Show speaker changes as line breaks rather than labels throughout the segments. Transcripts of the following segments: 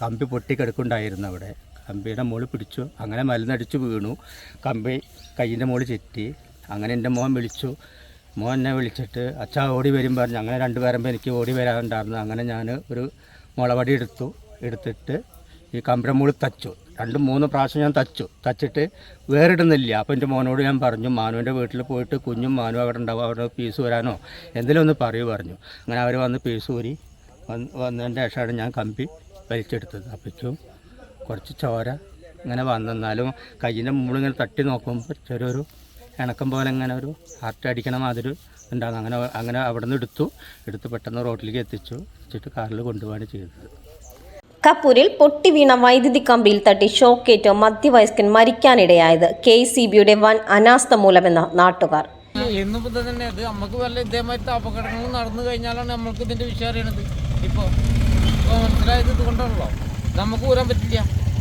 കമ്പി പൊട്ടിക്കിടക്കുണ്ടായിരുന്നു അവിടെ. കമ്പിയുടെ മോൾ പിടിച്ചു. അങ്ങനെ മരുന്നടിച്ച് വീണു. കമ്പി കയ്യിന്റെ മോൾ ചെറ്റി അങ്ങനെ എന്റെ മോൻ വിളിച്ചു. മോൻ എന്നെ വിളിച്ചിട്ട് അച്ഛ ഓടി വരും പറഞ്ഞു. അങ്ങനെ രണ്ട് പേരുമ്പോൾ എനിക്ക് ഓടി വരാനുണ്ടായിരുന്നു. അങ്ങനെ ഞാൻ ഒരു മുളവടി എടുത്തു. എടുത്തിട്ട് ഈ കമ്പിയുടെ മുകളിൽ തച്ചു. രണ്ട് മൂന്ന് പ്രാവശ്യം ഞാൻ തച്ചു. തച്ചിട്ട് വേറിടുന്നില്ല. അപ്പോൾ എന്റെ മോനോട് ഞാൻ പറഞ്ഞു മാനുവിന്റെ വീട്ടിൽ പോയിട്ട് കുഞ്ഞും മാനു അവിടെ ഉണ്ടാവും. അവിടെ പീസ് വരാനോ എന്തെങ്കിലും ഒന്ന് പറയൂ പറഞ്ഞു. അങ്ങനെ അവർ വന്ന് പീസ് ഊരി വന്ന് വന്നതിന്റെ ശേഷമാണ് ഞാൻ കമ്പി വലിച്ചെടുത്തത്. അപ്പോഴേക്കും കുറച്ച് ചോര ഇങ്ങനെ വന്നെന്നാലും കയ്യിന്റെ മുകളിങ്ങനെ തട്ടി നോക്കുമ്പോൾ ചെറിയൊരു ഇണക്കം പോലെ ഇങ്ങനെ ഒരു ഹാർട്ട് അടിക്കണ മാതിരി ഉണ്ടാകുന്നു അങ്ങനെ അങ്ങനെ അവിടെ നിന്ന് എടുത്തു. എടുത്ത് പെട്ടെന്ന് റോട്ടിലേക്ക് എത്തിച്ചു. വെച്ചിട്ട് കാറിൽ കൊണ്ടുപോവാണ് ചെയ്തത്.
കപ്പൂരിൽ പൊട്ടി വീണ വൈദ്യുതി കമ്പിയിൽ തട്ടി ഷോക്കേറ്റ് മധ്യവയസ്കൻ മരിക്കാനിടയായത് കെ സി ബിയുടെ വൻ അനാസ്ഥ മൂലമെന്ന നാട്ടുകാർ.
തന്നെ അത് നമുക്ക് വല്ല ഇതേമാതിരി അപകടങ്ങൾ നടന്നു കഴിഞ്ഞാലാണ് നമ്മൾക്ക് ഇതിന്റെ വിഷയം അറിയണത്. ഇപ്പോൾ ഇപ്പൊ മനസ്സിലായത് ഇതുകൊണ്ടാണല്ലോ. നമുക്ക് ഊരാൻ പറ്റില്ല.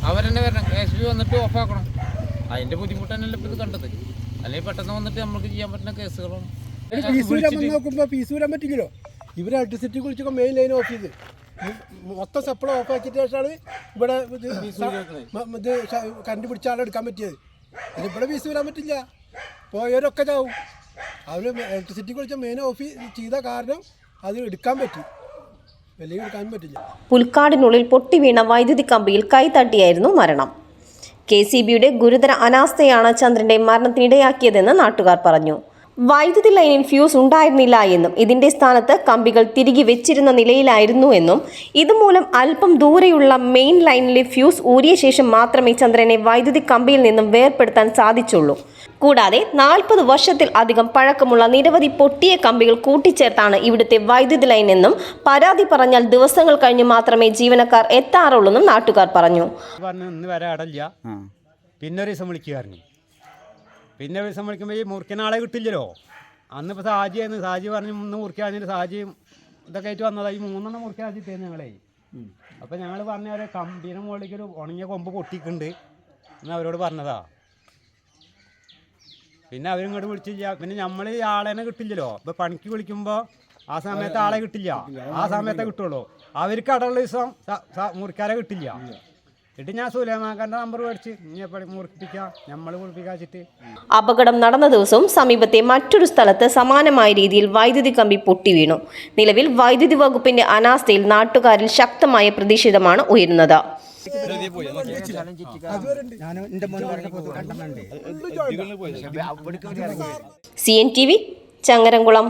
അവരെന്നെ വരണം. എസ് ബി വന്നിട്ട് ഓഫാക്കണം അതിന്റെ ബുദ്ധിമുട്ട് തന്നെയല്ലേ ഇപ്പൊ ഇത് കണ്ടത്? അല്ലെങ്കിൽ പെട്ടെന്ന് വന്നിട്ട് നമുക്ക് ചെയ്യാൻ പറ്റുന്ന കേസുകളാണ്.
നോക്കുമ്പോൾ പീസൂരാൻ പറ്റില്ലല്ലോ. ഇവർ ഇലക്ട്രിസിറ്റി കുളിച്ചൊക്കെ മെയിൻ ലൈൻ ഓഫ് ചെയ്ത്. മൊത്തം സപ്ലൈ ഓഫ് ആക്കിയിട്ട് ശേഷമാണ് ഇവിടെ ഇത് കറണ്ട് പിടിച്ച ആളെ എടുക്കാൻ പറ്റിയത്. ഇവിടെ വരാൻ പറ്റില്ല. പോയവരൊക്കെ ചാവും അവർ ഇലക്ട്രിസിറ്റി കുളിച്ച മെയിൻ ഓഫ് ചെയ്ത കാരണം അത് എടുക്കാൻ പറ്റി.
പുൽക്കാടിനുള്ളിൽ പൊട്ടിവീണ വൈദ്യുതി കമ്പിയിൽ കൈതട്ടിയായിരുന്നു മരണം. കെ സി ബിയുടെ ഗുരുതര അനാസ്ഥയാണ് ചന്ദ്രന്റെ മരണത്തിനിടയാക്കിയതെന്ന് നാട്ടുകാർ പറഞ്ഞു. വൈദ്യുതി ലൈനിൽ ഫ്യൂസ് ഉണ്ടായിരുന്നില്ല എന്നും ഇതിന്റെ സ്ഥാനത്ത് കമ്പികൾ തിരികെ വെച്ചിരുന്ന നിലയിലായിരുന്നു എന്നും ഇതുമൂലം അല്പം ദൂരെയുള്ള മെയിൻ ലൈനിലെ ഫ്യൂസ് ഊരിയ ശേഷം മാത്രമേ ചന്ദ്രനെ വൈദ്യുതി കമ്പിയിൽ നിന്നും വേർപെടുത്താൻ സാധിച്ചുള്ളൂ. കൂടാതെ നാൽപ്പത് വർഷത്തിൽ അധികം പഴക്കമുള്ള നിരവധി പൊട്ടിയ കമ്പികൾ കൂട്ടിച്ചേർത്താണ് ഇവിടുത്തെ വൈദ്യുതി ലൈൻ എന്നും പരാതി പറഞ്ഞാൽ ദിവസങ്ങൾ കഴിഞ്ഞ് മാത്രമേ ജീവനക്കാർ എത്താറുള്ളൂ എന്നും നാട്ടുകാർ പറഞ്ഞു.
പിന്നെ ഒരു ദിവസം വിളിക്കുമായിരുന്നു പിന്നെ ഒരു ദിവസം വിളിക്കുമ്പോൾ ഈ മുറിക്കുന്ന ആളെ കിട്ടില്ലല്ലോ. അന്നിപ്പോൾ സാജിയായിരുന്നു സാജി പറഞ്ഞു മൂന്ന് മുറിക്കാഞ്ഞിട്ട് സാജിയും ഇതൊക്കെ ആയിട്ട് വന്നതായി മൂന്നെണ്ണം മുറിക്കാൻ വെച്ചിട്ടേന്ന് ഞങ്ങളെ. അപ്പോൾ ഞങ്ങൾ പറഞ്ഞ ഒരു കമ്പീനെ മുകളിലേക്ക് ഒരു ഉണങ്ങിയ കൊമ്പ് പൊട്ടിക്കുന്നുണ്ട് എന്ന് അവരോട് പറഞ്ഞതാ. പിന്നെ അവരിങ്ങോട്ട് വിളിച്ചില്ല. പിന്നെ നമ്മൾ ഈ ആളെന്നെ കിട്ടില്ലല്ലോ. ഇപ്പോൾ പണിക്ക് വിളിക്കുമ്പോൾ ആ സമയത്ത് ആളെ കിട്ടില്ല. ആ സമയത്തെ കിട്ടുള്ളൂ. അവർക്ക് അടയുള്ള ദിവസം മുറിക്കാരെ കിട്ടില്ല. എന്നിട്ട് ഞാൻ സുലേമാക്കാന്റെ നമ്പർ മേടിച്ച് ഇനി എപ്പോഴും മുറിപ്പിക്കാം നമ്മൾ കുളിപ്പിക്കാച്ചിട്ട്
അപകടം നടന്ന ദിവസവും സമീപത്തെ മറ്റൊരു സ്ഥലത്ത് സമാനമായ രീതിയിൽ വൈദ്യുതി കമ്പി പൊട്ടി വീണു. നിലവിൽ വൈദ്യുതി വകുപ്പിന്റെ അനാസ്ഥയിൽ നാട്ടുകാരിൽ ശക്തമായ പ്രതിഷേധമാണ് ഉയരുന്നത്. C N T V Changaramkulam.